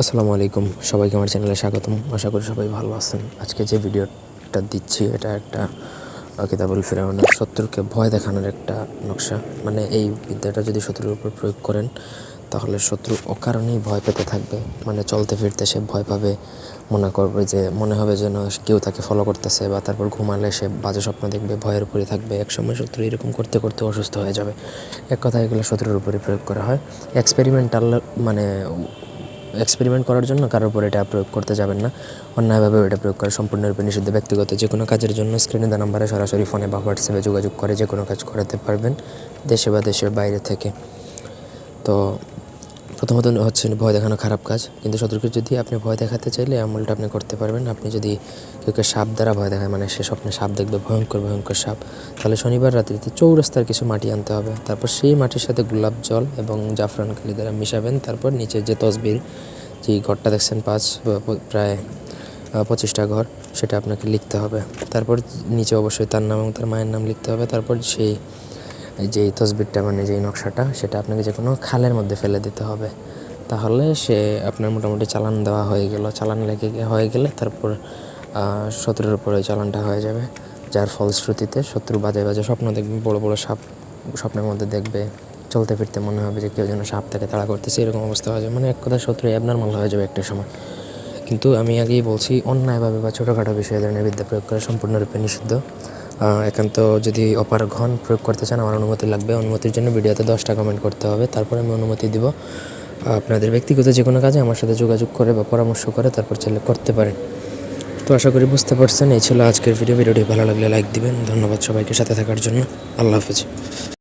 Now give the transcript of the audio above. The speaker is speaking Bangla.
আসসালামু আলাইকুম। সবাইকে আমার চ্যানেলে স্বাগতম। আশা করি সবাই ভালো আছেন। আজকে যে ভিডিওটা দিচ্ছি, এটা একটা কিতাবুল ফিরাউনের শত্রুকে ভয় দেখানোর একটা নকশা। মানে এই বিদ্যাটা যদি শত্রুর উপর প্রয়োগ করেন, তাহলে শত্রু অকারণেই ভয় পেতে থাকবে। মানে চলতে ফিরতে সে ভয় পাবে। মনে করবে যে, মনে হবে যেন কেউ তাকে ফলো করতেছে বা তারপর ঘুমালে সে বাজে স্বপ্ন দেখবে, ভয়ের উপরে থাকবে। একসময় শত্রু এরকম করতে করতে অসুস্থ হয়ে যাবে। এক কথা এগুলো শত্রুর উপরে প্রয়োগ করা হয়। এক্সপেরিমেন্টাল মানে এক্সপেরিমেন্ট করার জন্য কারোর উপর এটা প্রয়োগ করতে যাবেন না। অন্যায়ভাবে এটা প্রয়োগ করা সম্পূর্ণরূপে নিষিদ্ধ ব্যক্তিগত যে কোনো কাজের জন্য স্ক্রিনে দেওয়া নাম্বারে সরাসরি ফোনে বা হোয়াটসঅ্যাপে যোগাযোগ করে যে কোনো কাজ করাতে পারবেন দেশে বা দেশের বাইরে থেকে। তো প্রথমত হচ্ছে ভয় দেখানো খারাপ কাজ। কিন্তু শত্রুকে যদি আপনি ভয় দেখাতে চাইলে আমলটা আপনি করতে পারবেন। আপনি যদি কেউকে সাপ দ্বারা ভয় দেখায় মানে সে স্বপ্নে সাপ দেখবে, ভয়ঙ্কর ভয়ঙ্কর সাপ, তাহলে শনিবার রাত্রিতে চৌরাস্তার কিছু মাটি আনতে হবে। তারপর সেই মাটির সাথে গোলাপ জল এবং জাফরান কালি দ্বারা মিশাবেন। তারপর নিচে যে তসবির, যে ঘরটা দেখছেন, পাঁচ প্রায় পঁচিশটা ঘর, সেটা আপনাকে লিখতে হবে। তারপর নিচে অবশ্যই তার নাম এবং তার মায়ের নাম লিখতে হবে। তারপর সেই যে তসবিরটা মানে যেই নকশাটা, সেটা আপনাকে যে কোনো খালের মধ্যে ফেলে দিতে হবে। তাহলে সে আপনার মোটামুটি চালান দেওয়া হয়ে গেল। চালান লেগে হয়ে গেলে তারপর শত্রুর উপর চালানটা হয়ে যাবে। যার ফলশ্রুতিতে শত্রু বাজে বাজে স্বপ্ন দেখবে, বড় বড় সাপ স্বপ্নের মধ্যে দেখবে, চলতে ফিরতে মনে হবে যে কেউ যেন সাপ তাকে তাড়া করতেছে, এরকম অবস্থা হয়ে যাবে। মানে এক কথা শত্রু অ্যাবনর্মাল হয়ে যাবে একটা সময়। কিন্তু আমি আগেই বলছি, অন্যায়ভাবে বা ছোটোখাটো বিষয়ে ধরনের বিদ্যা প্রয়োগ করা সম্পূর্ণরূপে নিষিদ্ধ। একান্ত যদি অপার ঘন প্রয়োগ করতে চান, আমার অনুমতি লাগবে। অনুমতির জন্য ভিডিওতে দশটা কমেন্ট করতে হবে। তারপর আমি অনুমতি দিব। আপনাদের ব্যক্তিগত যে কোনো কাজে আমার সাথে যোগাযোগ করে বা পরামর্শ করে, তারপর চাইলে করতে পারেন। তো আশা করি বুঝতে পারছেন। এই ছিল আজকের ভিডিও ভিডিওটি ভালো লাগলে লাইক দিবেন। ধন্যবাদ সবাইকে সাথে থাকার জন্য। আল্লাহ হাফিজ।